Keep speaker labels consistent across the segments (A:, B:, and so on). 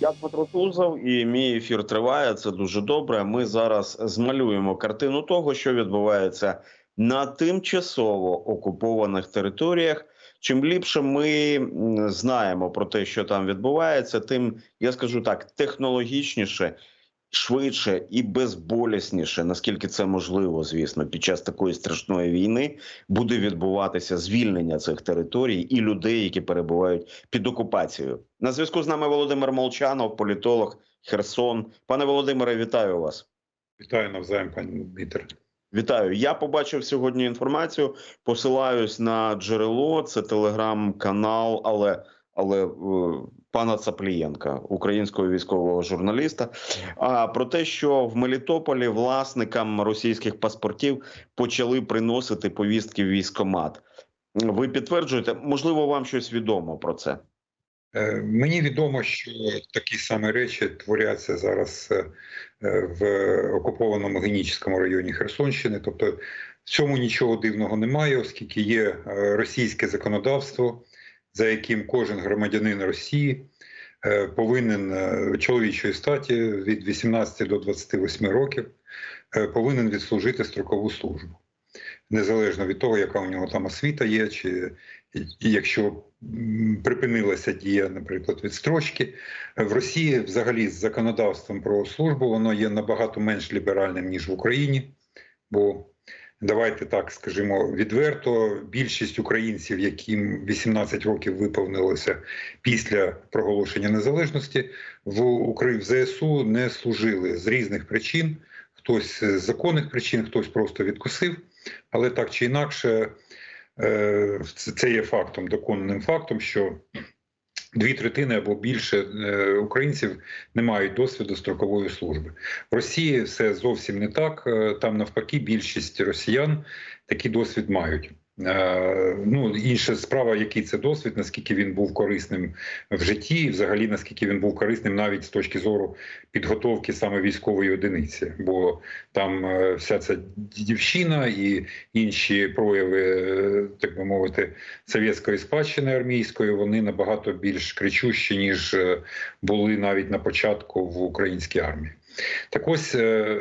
A: Я Дмитро Тузов і мій ефір триває. Це дуже добре. Ми зараз змалюємо картину того, що відбувається на тимчасово окупованих територіях. Чим ліпше ми знаємо про те, що там відбувається, тим я скажу так, технологічніше, швидше і безболісніше, наскільки це можливо, звісно, під час такої страшної війни буде відбуватися звільнення цих територій і людей, які перебувають під окупацією. На зв'язку з нами Володимир Молчанов, політолог Херсон. Пане Володимире, вітаю вас.
B: Вітаю навзаєм, пані Дмитре.
A: Вітаю. Я побачив сьогодні інформацію. Посилаюсь на джерело. Це телеграм-канал, але але е, пана Цаплієнка, українського військового журналіста. А про те, що в Мелітополі власникам російських паспортів почали приносити повістки в військомат. Ви підтверджуєте, можливо, вам щось відомо про це?
B: Е, Мені відомо, що такі самі речі творяться зараз е, в окупованому Генічському районі Херсонщини. Тобто в цьому нічого дивного немає, оскільки є е, російське законодавство, за яким кожен громадянин Росії е, повинен е, чоловічої статі від 18 до 28 років е, повинен відслужити строкову службу. Незалежно від того, яка у нього там освіта є, чи якщо припинилася дія, наприклад, відстрочки в Росії, взагалі, з законодавством про службу, воно є набагато менш ліберальним ніж в Україні. Бо давайте так скажімо відверто, більшість українців, яким 18 років виповнилося після проголошення незалежності, в Украї- в ЗСУ не служили з різних причин. Хтось з законних причин, хтось просто відкусив, але так чи інакше. Е, Це є фактом, доконаним фактом, що дві третини або більше е, українців не мають досвіду строкової служби. В Росії все зовсім не так. Е, Там навпаки, більшість росіян такий досвід мають. Е, Ну, інша справа, який це досвід, наскільки він був корисним в житті, і взагалі наскільки він був корисним навіть з точки зору підготовки саме військової одиниці, бо там е, вся ця дівщина і інші прояви, е, так би мовити, совєтської спадщини армійської, вони набагато більш кричущі, ніж були навіть на початку в українській армії. Так ось е,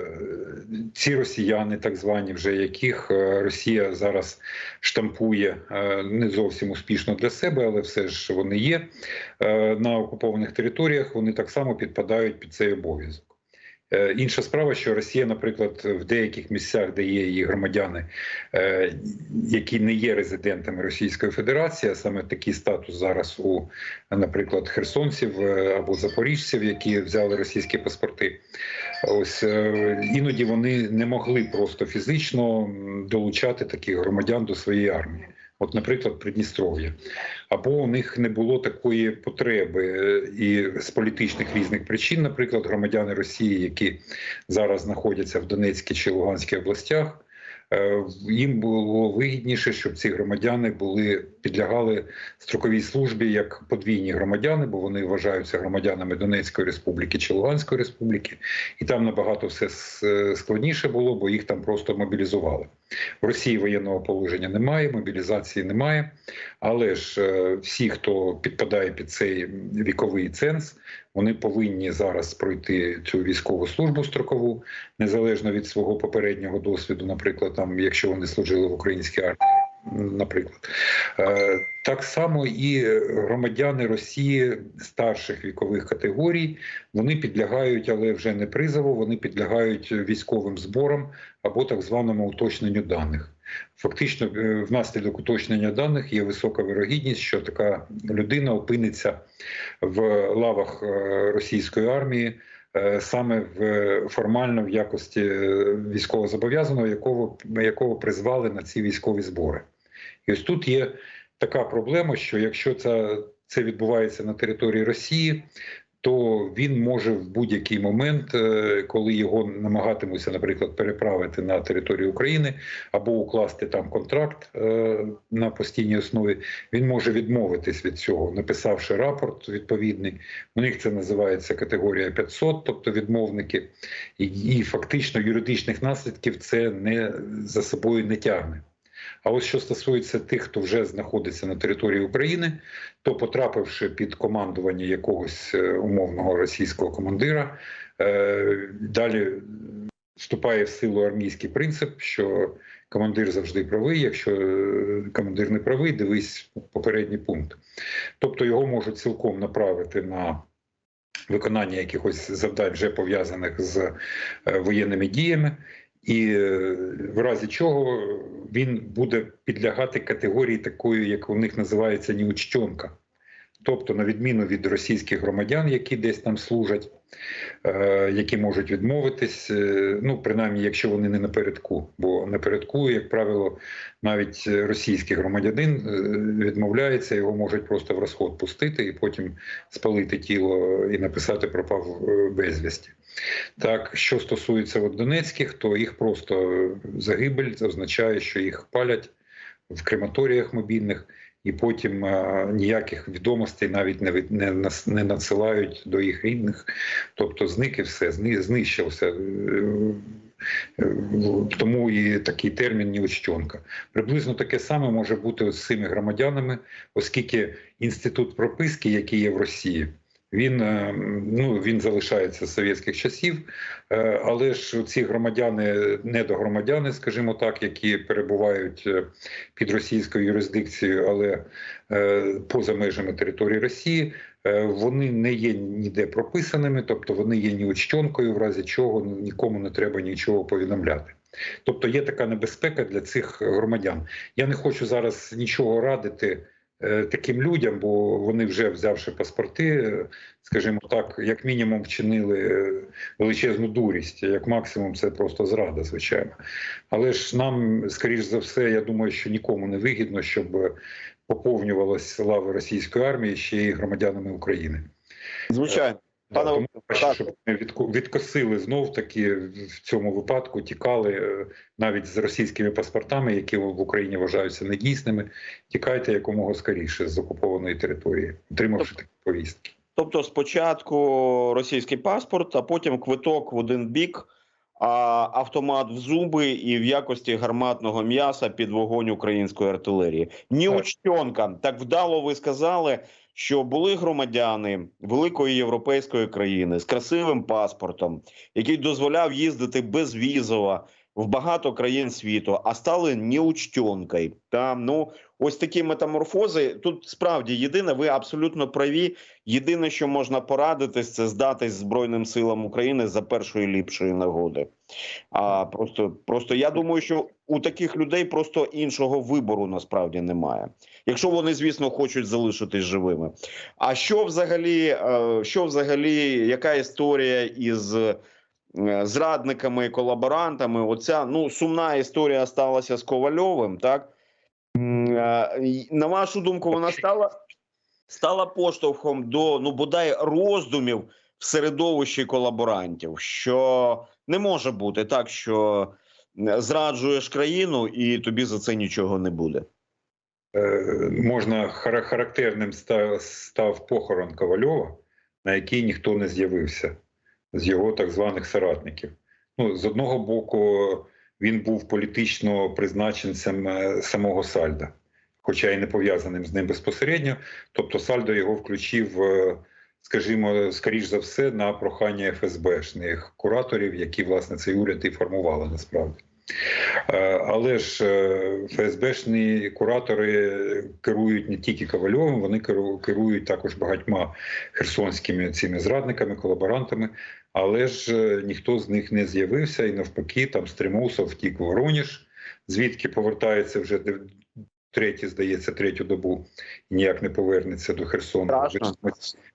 B: ці росіяни, так звані, вже яких е, Росія зараз штампує е, не зовсім успішно для себе, але все ж вони є на окупованих територіях. Вони так само підпадають під цей обов'язок. Е, Інша справа, що Росія, наприклад, в деяких місцях, де є її громадяни, е, які не є резидентами Російської Федерації, а саме такий статус зараз у, наприклад, херсонців е, або запоріжців, які взяли російські паспорти. Ось іноді вони не могли просто фізично долучати таких громадян до своєї армії. От, наприклад, Придністров'я, або у них не було такої потреби, е, і з політичних різних причин, наприклад, громадяни Росії, які зараз знаходяться в Донецькій чи Луганській областях, їм було вигідніше, щоб ці громадяни були підлягали строковій службі як подвійні громадяни, бо вони вважаються громадянами Донецької республіки чи Луганської республіки, і там набагато все складніше було, бо їх там просто мобілізували. В Росії воєнного положення немає, мобілізації немає. Але ж е, всі, хто підпадає під цей віковий ценз, вони повинні зараз пройти цю військову службу строкову, незалежно від свого попереднього досвіду, наприклад, там, якщо вони служили в українській армії. Наприклад, Е, так само і громадяни Росії старших вікових категорій вони підлягають, але вже не призову, вони підлягають військовим зборам або так званому уточненню даних. Фактично, е, внаслідок уточнення даних є висока вирогідність, що така людина опиниться в лавах е, російської армії. е, Саме в формально в якості військовозобов'язаного, якого якого призвали на ці військові збори, і ось тут є така проблема, що якщо це, це відбувається на території Росії, то він може в будь-який момент, е, коли його намагатимуться, наприклад, переправити на територію України або укласти там контракт е, на постійній основі, він може відмовитись від цього, написавши рапорт відповідний. У них це називається категорія 500, тобто відмовники, і, і фактично юридичних наслідків це не за собою не тягне. А ось що стосується тих, хто вже знаходиться на території України, то потрапивши під командування якогось е, умовного російського командира, е, далі вступає в силу армійський принцип, що командир завжди правий. Якщо е, командир не правий, дивись попередній пункт. Тобто його можуть цілком направити на виконання якихось завдань, вже пов'язаних з воєнними діями. І е, в разі чого він буде підлягати категорії такої, як у них називається неучтенка. Тобто, на відміну від російських громадян, які десь там служать, е, які можуть відмовитись, е, ну принаймні, якщо вони не напередку, бо напередку, як правило, навіть російський громадянин відмовляється, його можуть просто в розход пустити і потім спалити тіло і написати пропав безвісті. Так, що стосується от донецьких, то їх просто загибель це означає, що їх палять в крематоріях мобільних, і потім а, ніяких відомостей навіть не, не, не надсилають до їх рідних. Тобто зник і все, зни- знищився. Е, е, Тому і такий термін неучтенка. Приблизно таке саме може бути з цими громадянами, оскільки інститут прописки, який є в Росії, він, е, ну, він залишається з совєтських часів, е, але ж ці громадяни, недогромадяни, скажімо так, які перебувають е, під російською юрисдикцією, але поза межами території Росії, вони не є ніде прописаними, тобто вони є неучтенкою, в разі чого нікому не треба нічого повідомляти. Тобто є така небезпека для цих громадян. Я не хочу зараз нічого радити таким людям, бо вони вже взявши паспорти, е, скажімо так, як мінімум вчинили е, величезну дурість, як максимум це просто зрада, звичайно. Але ж нам, скоріш за все, я думаю, що нікому не вигідно, щоб поповнювалась лави російської армії ще й громадянами України.
A: Звичайно.
B: Да,
A: Пане
B: тому краще,
A: так.
B: щоб ми відко- відкосили знов таки в цьому випадку, тікали е, навіть з російськими паспортами, які в Україні вважаються недійсними. Тікайте якомога скоріше з окупованої території, отримавши такі повістки.
A: Тобто спочатку російський паспорт, а потім квиток в один бік, а автомат в зуби і в якості гарматного м'яса під вогонь української артилерії. Неучтенка. Так вдало ви сказали, що були громадяни великої європейської країни з красивим паспортом, який дозволяв їздити безвізово в багато країн світу, а стали неучтенкою. Та ну ось такі метаморфози. Тут справді єдине, ви абсолютно праві. Єдине, що можна порадитись, це здатись Збройним силам України за першої ліпшої нагоди. А просто, просто я думаю, що у таких людей просто іншого вибору насправді немає. Якщо вони, звісно, хочуть залишитись живими. А що взагалі, е, що взагалі, яка історія із е, зрадниками і колаборантами? Оця ну сумна історія сталася з Ковальовим, так? На вашу думку, вона стала стала поштовхом до ну бодай роздумів в середовищі колаборантів, що не може бути так, що зраджуєш країну, і тобі за це нічого не буде.
B: Е, Можна характерним ста- став похорон Ковальова, на який ніхто не з'явився з його так званих соратників. Ну, з одного боку, він був політично призначенцем е, самого Сальда, хоча й не пов'язаним з ним безпосередньо. Тобто Сальдо його включив, е, скажімо, скоріш за все, на прохання ФСБшних кураторів, які власне цей уряд і формували насправді. Е, Але ж ФСБшні куратори керують не тільки Ковальовим, вони керу- керують також багатьма херсонськими цими зрадниками, колаборантами. Але ж е, ніхто з них не з'явився, і навпаки, там стримувся, втік Вороніж, звідки повертається вже третій, здається, третю добу і ніяк не повернеться до Херсона.
A: Страшно.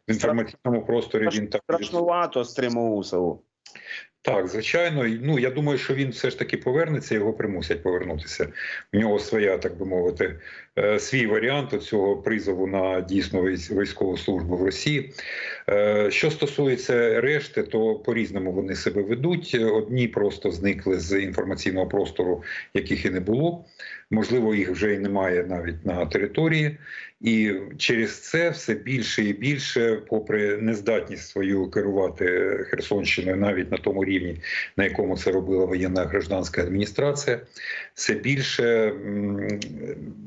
B: В інформаційному просторі він так
A: Страшнувато Стримоусову.
B: Так, звичайно. Ну я думаю, що він все ж таки повернеться, його примусять повернутися. У нього своя, так би мовити, е, свій варіант цього призову на дійсну військову службу в Росії. Е, Що стосується решти, то по-різному вони себе ведуть. Одні просто зникли з інформаційного простору, яких і не було. Можливо, їх вже і немає навіть на території. І через це все більше і більше, попри нездатність свою керувати Херсонщиною навіть на тому рівні, на якому це робила воєнна гражданська адміністрація, все більше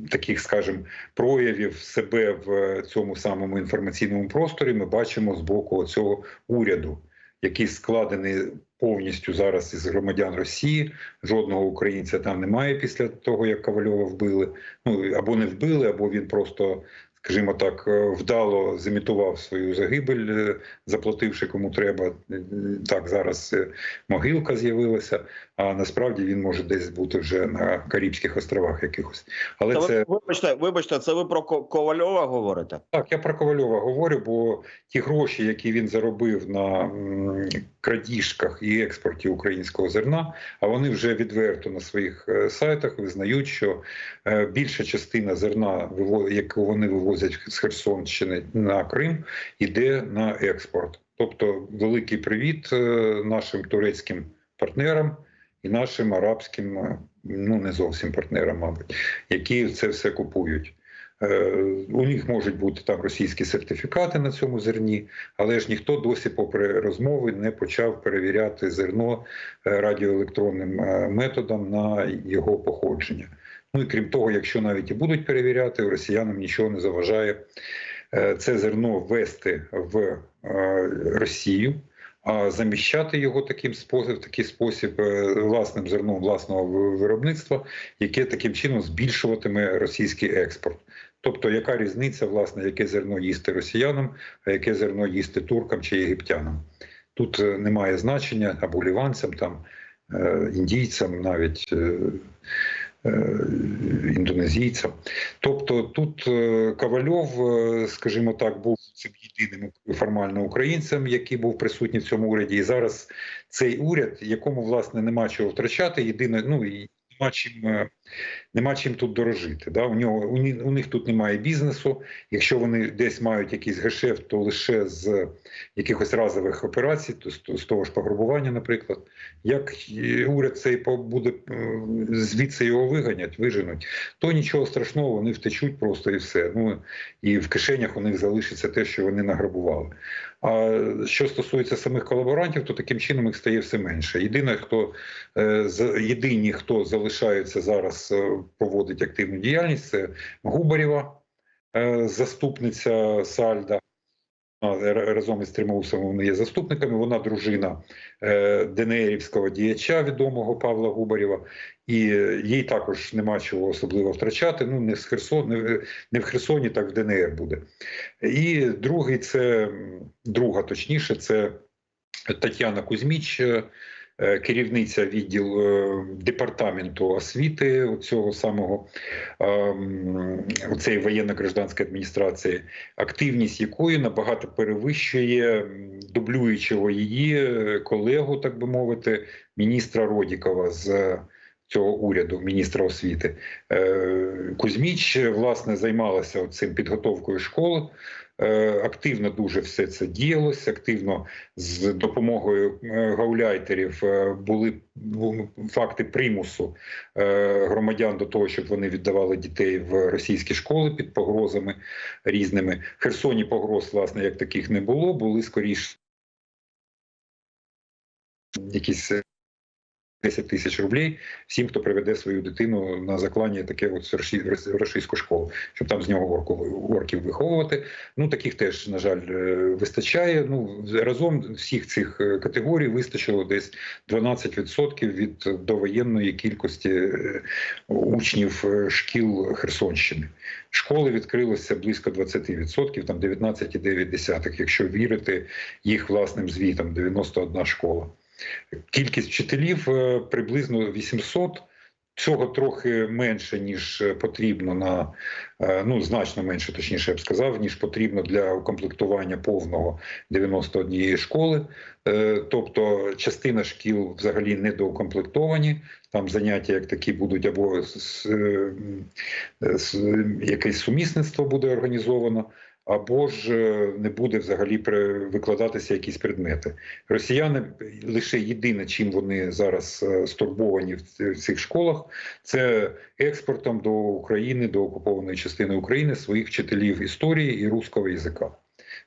B: таких, скажімо, проявів себе в цьому самому інформаційному просторі ми бачимо з боку цього уряду, який складений повністю зараз із громадян Росії. Жодного українця там немає після того, як Ковальова вбили. Ну або не вбили, або він просто. Скажімо так, е, вдало зімітував свою загибель, е, заплативши кому треба. Е, Так, зараз могилка з'явилася, а насправді він може десь бути вже на Карибських островах якихось. Але
A: ви,
B: це
A: вибачте, вибачте, це ви про Ковальова говорите?
B: так, я про Ковальова говорю, бо ті гроші, які він заробив на крадіжках і експорті українського зерна, а вони вже відверто на своїх сайтах визнають, що більша частина зерна, яку вони вивозять з Херсонщини на Крим, іде на експорт. Тобто, великий привіт е, нашим турецьким партнерам і нашим арабським, е, ну не зовсім партнерам, мабуть, які це все купують. Е, У них можуть бути там російські сертифікати на цьому зерні, але ж ніхто досі, попри розмови, не почав перевіряти зерно радіоелектронним методом на його походження. Ну і крім того, якщо навіть і будуть перевіряти, росіянам нічого не заважає е, це зерно ввести в е, Росію. А заміщати його таким спосіб, такий спосіб е, власним зерном власного виробництва, яке таким чином збільшуватиме російський експорт. Тобто, яка різниця, власне, яке зерно їсти росіянам, а яке зерно їсти туркам чи єгиптянам? Тут немає значення або ліванцям, там індійцям, навіть е, індонезійцям. Тобто тут е, Ковальов, е, скажімо так, був цим єдиним формально українцем, який був присутній в цьому уряді. І зараз цей уряд, якому власне нема чого втрачати, єдине, ну і нема чим. е, Нема чим тут дорожити. Да? У, нього, у, у них тут немає бізнесу. Якщо вони десь мають якийсь гешефт, то лише з якихось разових операцій, то з, того ж пограбування, наприклад. Як е, уряд цей буде е, звідси його виганять, виженуть, то нічого страшного, вони втечуть просто і все. Ну і в кишенях у них залишиться те, що вони награбували. А що стосується самих колаборантів, то таким чином їх стає все менше. Єдине, хто е, єдині, хто залишається зараз, е, проводить активну діяльність, це Губарєва, е, заступниця Сальда. Разом із Тримоусом вони є заступниками. Вона дружина е, ДНРівського діяча відомого Павла Губарєва, і е, їй також нема чого особливо втрачати. Ну не з Херсон, не, в- не в Херсоні, так в ДНР буде. І другий це друга, точніше, це Тетяна Кузьміч, е, е, керівниця відділу е, департаменту освіти цього самого ем, цієї воєнно-гражданської адміністрації, активність якої набагато перевищує дублюючого її е, колегу, так би мовити, міністра Родікова з. е, Цього уряду, міністра освіти Е, Кузьміч е, власне займалася цим підготовкою школи. Е, Активно дуже все це діялось. Активно з допомогою е, гауляйтерів е, були факти примусу громадян до того, щоб вони віддавали дітей в російські школи під погрозами різними. В Херсоні погроз, власне, як таких не було, були скоріш якісь 10 тисяч рублей всім, хто приведе свою дитину на заклання таке от російську школу, щоб там з нього орку, орків виховувати. Ну таких теж, на жаль, е, вистачає. Ну разом всіх цих е, категорій вистачило десь 12% від довоєнної кількості е, учнів шкіл Херсонщини. Школи відкрилося близько 20%, там 19,9%, якщо вірити їх власним звітам, 91 школа. Кількість вчителів е, приблизно 800. Цього трохи менше ніж потрібно на е, ну значно менше, точніше я б сказав, ніж потрібно для укомплектування повного 91 школи. Е, Тобто частина шкіл взагалі недоукомплектовані. Там заняття як такі будуть або якесь сумісництво буде організовано, або ж е, не буде взагалі викладатися якісь предмети. Росіяни лише єдине, чим вони зараз е, стурбовані в цих школах, це експортом до України, до окупованої частини України своїх вчителів історії і руського язика.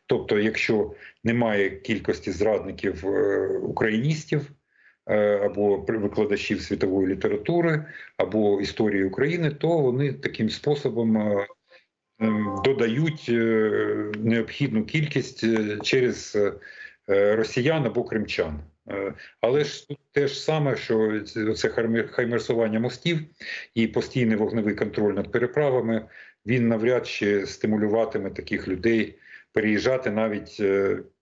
B: Тобто, якщо немає кількості зрадників е, україністів, або викладачів світової літератури, або історії України, то вони таким способом додають е, необхідну кількість е, через е, росіян або кримчан. Але ж тут те ж саме, що це- хаймерсування мостів і постійний вогневий контроль над переправами, він навряд чи стимулюватиме таких людей переїжджати навіть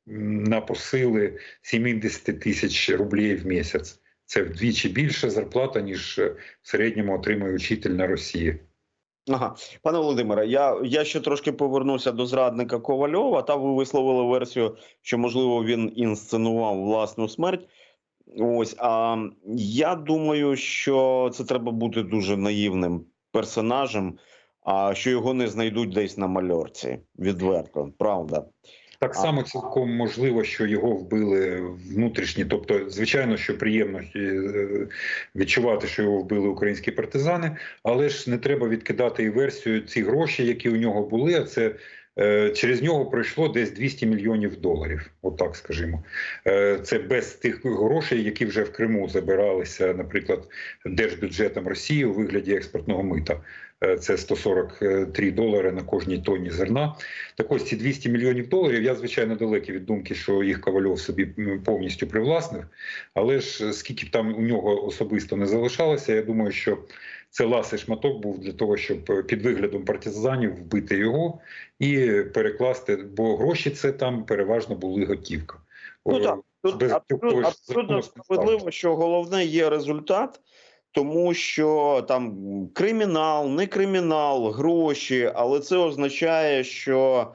B: на посили 70 тисяч рублів в місяць. Це вдвічі більше зарплата, ніж в середньому отримує учитель на Росії.
A: Ага, пане Володимире, я, я ще трошки повернуся до зрадника Ковальова. Та ви висловили версію, що можливо він інсценував власну смерть. Ось а я думаю, що це треба бути дуже наївним персонажем, а що його не знайдуть десь на мальорці. Відверто, правда.
B: Так само цілком можливо, що його вбили внутрішні. Тобто, звичайно, що приємно е, відчувати, що його вбили українські партизани, але ж не треба відкидати і версію ці гроші, які у нього були. А це е, через нього пройшло десь 200 мільйонів доларів. Отак скажімо. Е, Це без тих грошей, які вже в Криму забиралися, наприклад, держбюджетом Росії у вигляді експортного мита. Е, Це 143 долари на кожній тонні зерна. Так ось ці 200 мільйонів доларів. Я звичайно далекий від думки, що їх Ковальов собі повністю привласнив. Але ж е, скільки б там у нього особисто не залишалося, я думаю, що це ласий шматок був для того, щоб е, під виглядом партизанів вбити його і перекласти, бо гроші це там переважно були готівка.
A: Ну так, Тут абсолютно, абсолютно справедливо, що головне є результат, тому що там кримінал, не кримінал, гроші, але це означає, що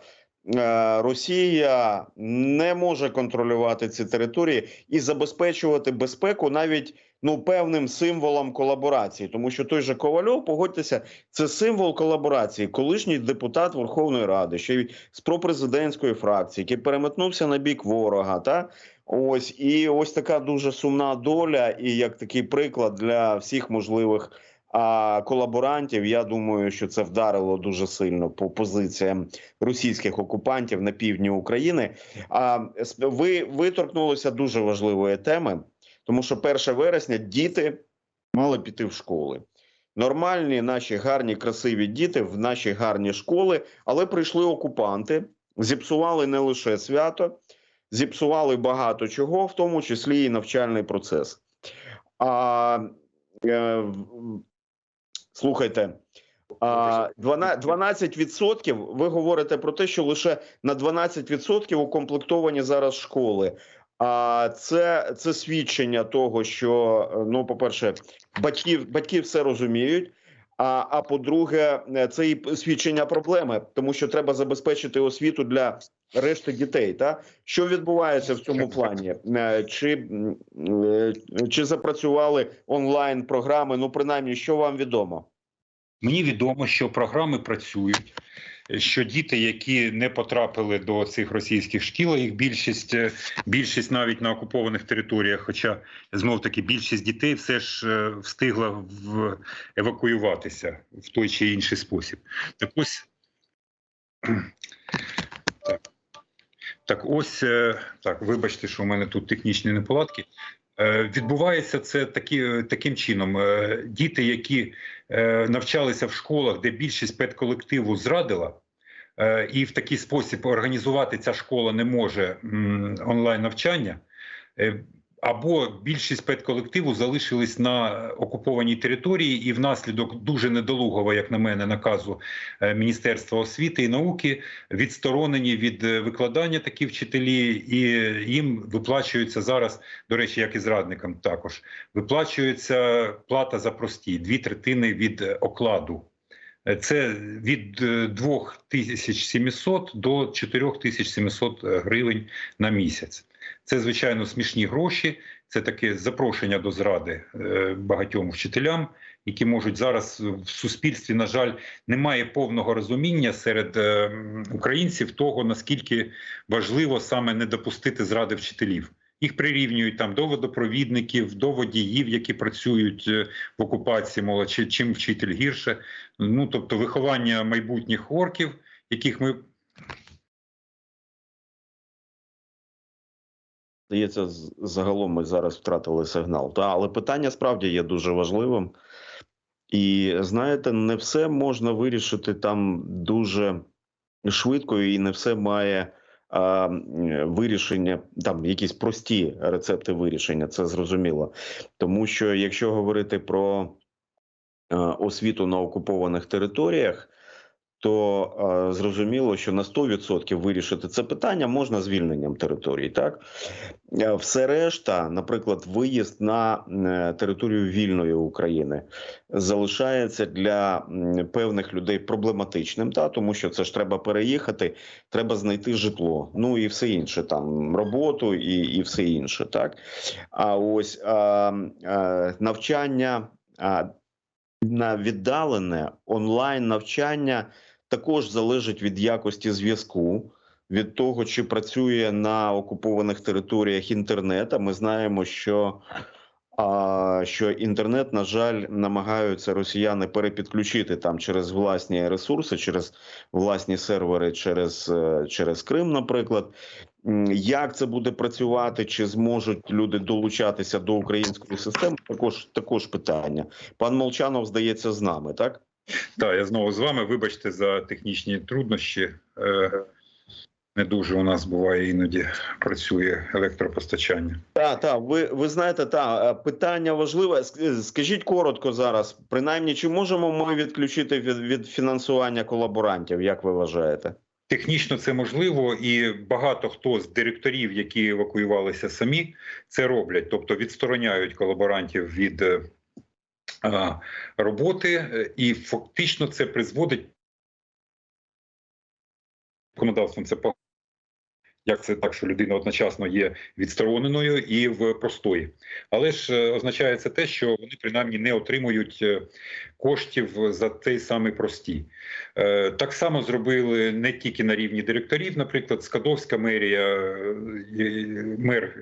A: е, Росія не може контролювати ці території і забезпечувати безпеку навіть ну певним символом колаборації, тому що той же Ковальов, погодьтеся, це символ колаборації, колишній депутат Верховної Ради, ще й з пропрезидентської фракції, який переметнувся на бік ворога, та ось і ось така дуже сумна доля, і як такий приклад для всіх можливих. А колаборантів, я думаю, що це вдарило дуже сильно по позиціям російських окупантів на півдні України. А ви, ви торкнулися дуже важливої теми, тому що 1 вересня діти мали піти в школи. Нормальні наші гарні, красиві діти в наші гарні школи, але прийшли окупанти, зіпсували не лише свято, зіпсували багато чого, в тому числі і навчальний процес. А, е, слухайте, а, 12%, 12% ви говорите про те, що лише на 12% укомплектовані зараз школи. А це, це свідчення того, що ну, по-перше, батьків, батьки все розуміють. А, а по-друге, е, це і свідчення проблеми, тому що треба забезпечити освіту для решти дітей. Та що відбувається в цьому плані? Е, Чи, е, чи запрацювали онлайн програми? Ну, принаймні, що вам відомо?
B: Мені відомо, що програми працюють. Що діти, які не потрапили до цих російських шкіл, їх більшість, е, більшість навіть на окупованих територіях, хоча знов таки більшість дітей все ж е, встигла в евакуюватися в той чи інший спосіб. Так ось так, так ось е, так, вибачте, що у мене тут технічні неполадки. Е, Відбувається це такі, таким чином. Е, Діти, які е, навчалися в школах, де більшість педколективу зрадила, е, і в такий спосіб організувати ця школа не може онлайн навчання. Або більшість педколективу залишились на окупованій території, і внаслідок дуже недолугого, як на мене, наказу е, Міністерства освіти і науки відсторонені від е, викладання такі вчителі, і їм виплачується зараз, до речі, як і зрадникам також виплачується плата за прості дві третини від е, окладу. Це від е, 2700 до 4700 гривень на місяць. Це звичайно смішні гроші. Це таке запрошення до зради е, багатьом вчителям, які можуть зараз в суспільстві, на жаль, немає повного розуміння серед е, українців того, наскільки важливо саме не допустити зради вчителів. Їх прирівнюють там до водопровідників, до водіїв, які працюють е, в окупації, чи чим вчитель гірше. Ну тобто, виховання майбутніх орків, яких ми
A: Здається, загалом ми зараз втратили сигнал. Та, але питання справді є дуже важливим. І знаєте, не все можна вирішити там дуже швидко, і не все має а, вирішення, там якісь прості рецепти вирішення, це зрозуміло. Тому що якщо говорити про е, освіту на окупованих територіях, то е, зрозуміло, що на 100% вирішити це питання можна звільненням територій. Так Е, все решта, наприклад, виїзд на е, територію вільної України залишається для певних людей проблематичним, та тому що це ж треба переїхати, треба знайти житло, ну і все інше, там роботу і, і все інше. Так а ось а, а, навчання. А, на віддалене онлайн навчання також залежить від якості зв'язку, від того, чи працює на окупованих територіях інтернет. А ми знаємо, що, а, що інтернет, на жаль, намагаються росіяни перепідключити там через власні ресурси, через власні сервери, через, е, через Крим, наприклад. Як це буде працювати? Чи зможуть люди долучатися до української системи? Також також питання. Пан Молчанов здається з нами, так?
B: Так, я знову з вами. Вибачте за технічні труднощі. Е, Не дуже у нас буває іноді працює електропостачання.
A: Так, так, ви, ви знаєте, та питання важливе. Скажіть коротко зараз, принаймні, чи можемо ми відключити від, від фінансування колаборантів? Як ви вважаєте?
B: Технічно це можливо, і багато хто з директорів, які евакуювалися самі, це роблять, тобто відстороняють колаборантів від е, роботи, е, і фактично це призводить законодавством. Це як це так, що людина одночасно є відстороненою і в простої, але ж е, означає це те, що вони принаймні не отримують е, коштів за цей самий простій. Е, Так само зробили не тільки на рівні директорів, наприклад, Скадовська мерія, мер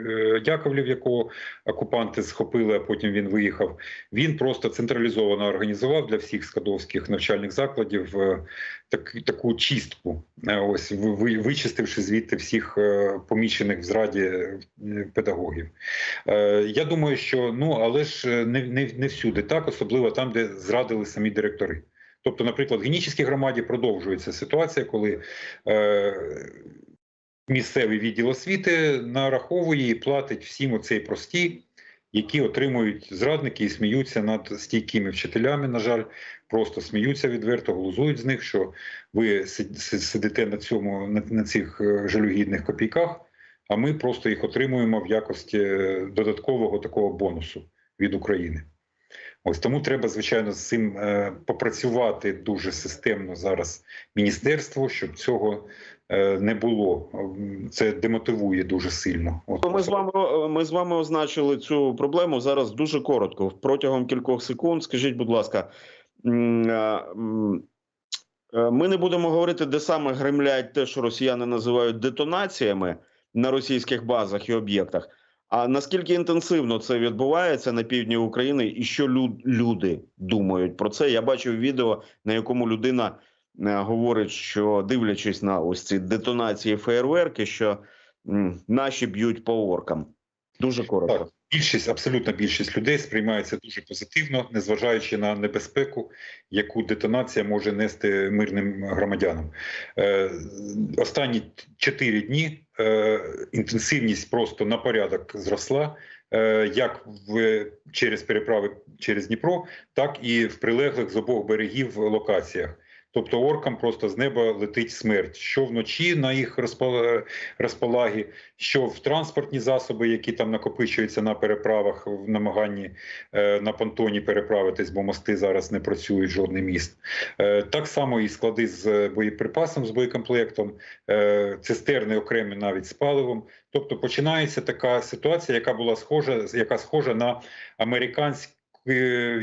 B: Яковлів, якого окупанти схопили, а потім він виїхав. Він просто централізовано організував для всіх скадовських навчальних закладів так, таку чистку. Е, Ось ви- ви- вичистивши звідти всіх е, помічених в зраді е, педагогів. Я думаю, що ну але ж не, не, не всюди так, особливо там, де зрадили самі директори. Тобто, наприклад, в Генічеській громаді продовжується ситуація, коли е, місцевий відділ освіти нараховує і платить всім оцей простій, які отримують зрадники і сміються над стійкими вчителями. На жаль, просто сміються відверто, глузують з них, що ви си- си- сидите на цьому на, на цих е, жалюгідних копійках, а ми просто їх отримуємо в якості е, додаткового такого бонусу від України. Ось тому треба, звичайно, з цим е, попрацювати дуже системно зараз міністерство, щоб цього е, не було. Це демотивує дуже сильно. От
A: Ми з вами ми з вами означили цю проблему зараз дуже коротко. Протягом кількох секунд. Скажіть, будь ласка, ми не будемо говорити, де саме гремлять те, що росіяни називають детонаціями на російських базах і об'єктах. А наскільки інтенсивно це відбувається на півдні України, і що лю- люди думають про це? Я бачив відео, на якому людина е, говорить, що дивлячись на ось ці детонації феєрверки, що наші б'ють по оркам. Дуже коротко.
B: Більшість, абсолютна більшість людей сприймається дуже позитивно, незважаючи на небезпеку, яку детонація може нести мирним громадянам. Е, останні чотири дні е, інтенсивність просто на порядок зросла. е, Як в через переправи через Дніпро, так і в прилеглих з обох берегів локаціях. Тобто оркам просто з неба летить смерть, що вночі на їх розпа- розпалагі, що в транспортні засоби, які там накопичуються на переправах в намаганні е, на понтоні переправитись, бо мости зараз не працюють жодний міст. Е, так само і склади з боєприпасом, з боєкомплектом, е, цистерни окремі навіть з паливом. Тобто починається така ситуація, яка була схожа, яка схожа на американську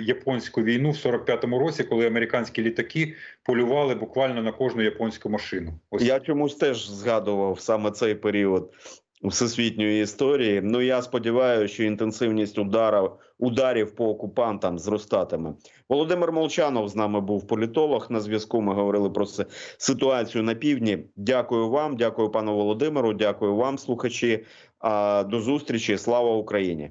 B: японську війну в 45-му році, коли американські літаки полювали буквально на кожну японську машину. Ось
A: Я чомусь теж згадував саме цей період. всесвітньої історії. Ну я сподіваюся, що інтенсивність ударів ударів по окупантам зростатиме. Володимир Молчанов з нами був політолог на зв'язку. Ми говорили про ситуацію на півдні. Дякую вам, дякую пану Володимиру. Дякую вам, слухачі. До зустрічі. Слава Україні!